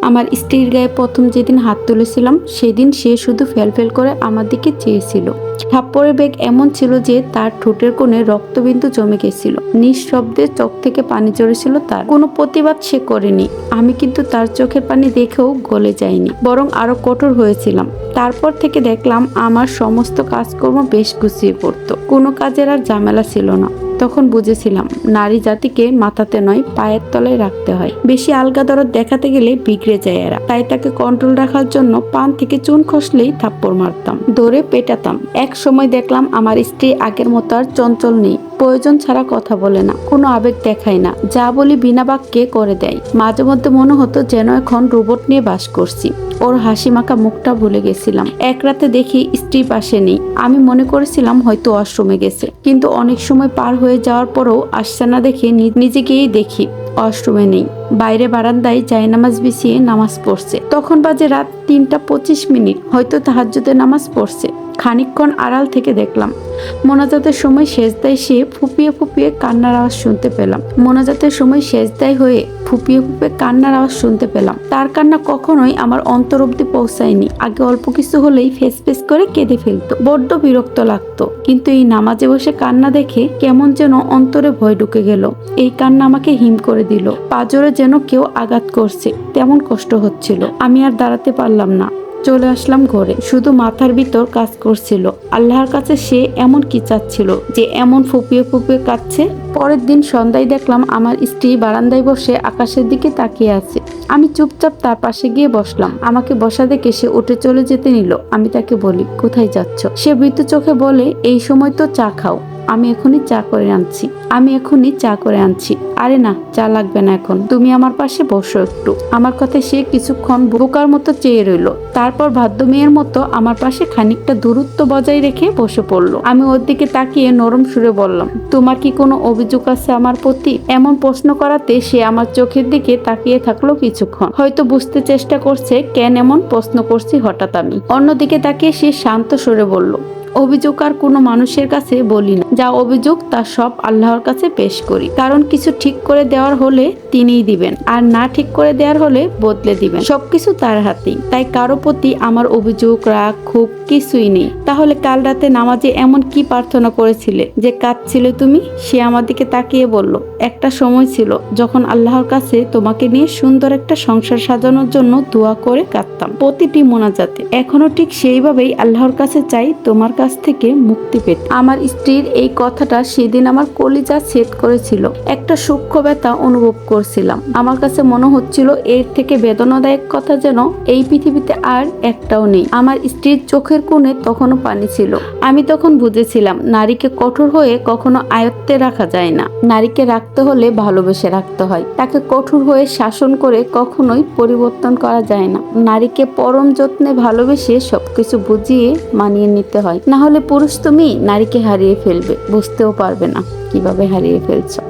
আমার স্ত্রীর গায়ে প্রথম যেদিন হাত তুলেছিলাম, সেদিন সে শুধু ফেলফেল করে আমার দিকে চেয়েছিল। থাপ্পড়ের বেগ এমন ছিল যে তার ঠোঁটের কোণে রক্তবিন্দু জমে গেছিল। নিঃশব্দে চোখ থেকে পানি ঝরেছিল তার। কোনো প্রতিবাদ সে করেনি। আমি কিন্তু তার চোখের পানি দেখেও গলে যায়নি বরং আরও কঠোর হয়েছিলাম। তারপর থেকে দেখলাম আমার সমস্ত কাজকর্ম বেশ গুছিয়ে পড়তো। কোনো কাজের আর ঝামেলা ছিল না। তখন বুঝেছিলাম, নারী জাতিকে মাথাতে নয়, পায়ের তলায় রাখতে হয়। বেশি আলগা দরদ দেখাতে গেলে বিগড়ে যায় এরা। তাই তাকে কন্ট্রোল রাখার জন্য পান থেকে চুন খসলেই থাপ্পড় মারতাম দৌড়ে পেটাতাম। এক সময় দেখলাম, আমার স্ত্রী আগের মতো আর চঞ্চল নেই। প্রয়োজন ছাড়া কথা বলে না, কোনো আবেগ দেখায় না। যা বলি বিনা বাক্যে করে দেয়। মাঝে মধ্যে মনে হতো যেন এখন রোবট নিয়ে বাস করছি। ওর হাসি মাখা মুখটা ভুলে গেছিলাম। এক রাতে দেখি স্ত্রী পাশে নেই। আমি মনে করেছিলাম হয়তো অশ্রমে গেছে। কিন্তু অনেক সময় পার হয়ে যাওয়ার পরেও আসছে না দেখে নি- নিজে গিয়েই দেখি অশ্রমে নেই। বাইরে বারান্দায় নামাজ বিছিয়ে নামাজ পড়ছে। তখন বাজে রাত তিনটা পঁচিশ মিনিট। হয়তো তাহাজ্জুদের নামাজ পড়ছে। খানিকক্ষণ আড়াল থেকে দেখলাম। মোনাজাতের সময় সেজদায় সে ফুপিয়ে ফুপিয়ে কান্নার আওয়াজ শুনতে পেলাম। মোনাজাতের সময় সেজদায় হয়ে ফুপিয়ে ফুপিয়ে কান্নার আওয়াজ শুনতে পেলাম। তার কান্না কখনোই আমার অন্তর অব্দি পৌঁছায়নি। আগে অল্প কিছু হলেই ফেস ফেস করে কেঁদে ফেলতো। বড্ড বিরক্ত লাগতো। কিন্তু এই নামাজে বসে কান্না দেখে কেমন যেন অন্তরে ভয় ঢুকে গেল। এই কান্না আমাকে হিম করে দিল। পাজরে যেন কেউ আঘাত করছে, তেমন কষ্ট হচ্ছিল। আমি আর দাঁড়াতে পারলাম না। চলে আসলাম ঘরে। শুধু মাথার ভিতর কাজ করছিল। আল্লাহর কাছে সে এমন কি চাচ্ছিল যে এমন ফুপিয়ে ফুপিয়ে কাঁদছে? পরের দিন সন্ধ্যায় দেখলাম আমার স্ত্রী বারান্দায় বসে আকাশের দিকে তাকিয়ে আছে। আমি চুপচাপ তার পাশে গিয়ে বসলাম। আমাকে বসা দেখে সে উঠে চলে যেতে নিল। আমি তাকে বলি, কোথায় যাচ্ছ? সে বৃত চোখে বলে, এই সময় তো চা খাও। আমি এখনই চা করে আনছি। আমি এখনই চা করে আনছি। আরে না, চা লাগবে না এখন। তুমি আমার পাশে বসো একটু। আমার কথা সে কিছুক্ষণ বোকার মতো চেয়ে রইল। তারপর ভাদ্য মেয়ের মতো আমার পাশে খানিকটা দূরত্ব বজায় রেখে বসে পড়ল। আমি ওর দিকে তাকিয়ে নরম সুরে বললাম, তোমার কি কোনো অভিযোগ আছে আমার প্রতি? এমন প্রশ্ন করাতে সে আমার চোখের দিকে তাকিয়ে থাকল কিছুক্ষণ। হয়তো বুঝতে চেষ্টা করছে কেন এমন প্রশ্ন করছি হঠাৎ আমি। অন্যদিকে তাকিয়ে সে শান্ত সুরে বলল অভিযোগ আর কোনো মানুষের কাছে বলি না। যা অভিযোগ, তা সব আল্লাহর কাছে পেশ করি। কারণ কিছু ঠিক করে দেওয়ার হলে তিনিই দিবেন, আর না ঠিক করে দেওয়ার হলে বদলে দিবেন। সবকিছু তার হাতেই। তাই কারও প্রতি আমার অভিযোগ, রাগ খুব কিছুই নেই। তাহলে কাল রাতে নামাজে এমন কি প্রার্থনা করেছিলে যে কাঁদছিলে তুমি? সে আমার দিকে তাকিয়ে বলল, একটা সময় ছিল যখন আল্লাহর কাছে তোমাকে নিয়ে সুন্দর একটা সংসার সাজানোর জন্য দোয়া করে কাঁদতাম। প্রতিটি মোনাজাতে। এখনও ঠিক সেইভাবেই আল্লাহর কাছে চাই তোমার কাছ থেকে মুক্তি পেতে। আমার স্ত্রীর এই কথাটা সেদিন আমার কলিজা সেট করেছিল। একটা সূক্ষ্ম ব্যথা অনুভব করছিলাম। আমার কাছে মনে হচ্ছিল এর থেকে বেদনাদায়ক কথা যেন এই পৃথিবীতে আর একটাও নেই। আমার স্ত্রীর চোখের কোণে তখনও পানি ছিল। আমি তখন বুঝেছিলাম, নারীকে কঠোর হয়ে কখনো আয়ত্তে রাখা যায় না। নারীকে রাখতে হলে ভালোবেসে রাখতে হয়। তাকে কঠোর হয়ে শাসন করে কখনোই পরিবর্তন করা যায় না। নারীকে পরম যত্নে ভালোবেসে সবকিছু বুঝিয়ে মানিয়ে নিতে হয়। না হলে পুরুষ তুমি নারীকে হারিয়ে ফেলবে বুঝতেও পারবে না কীভাবে হারিয়ে ফেলছো।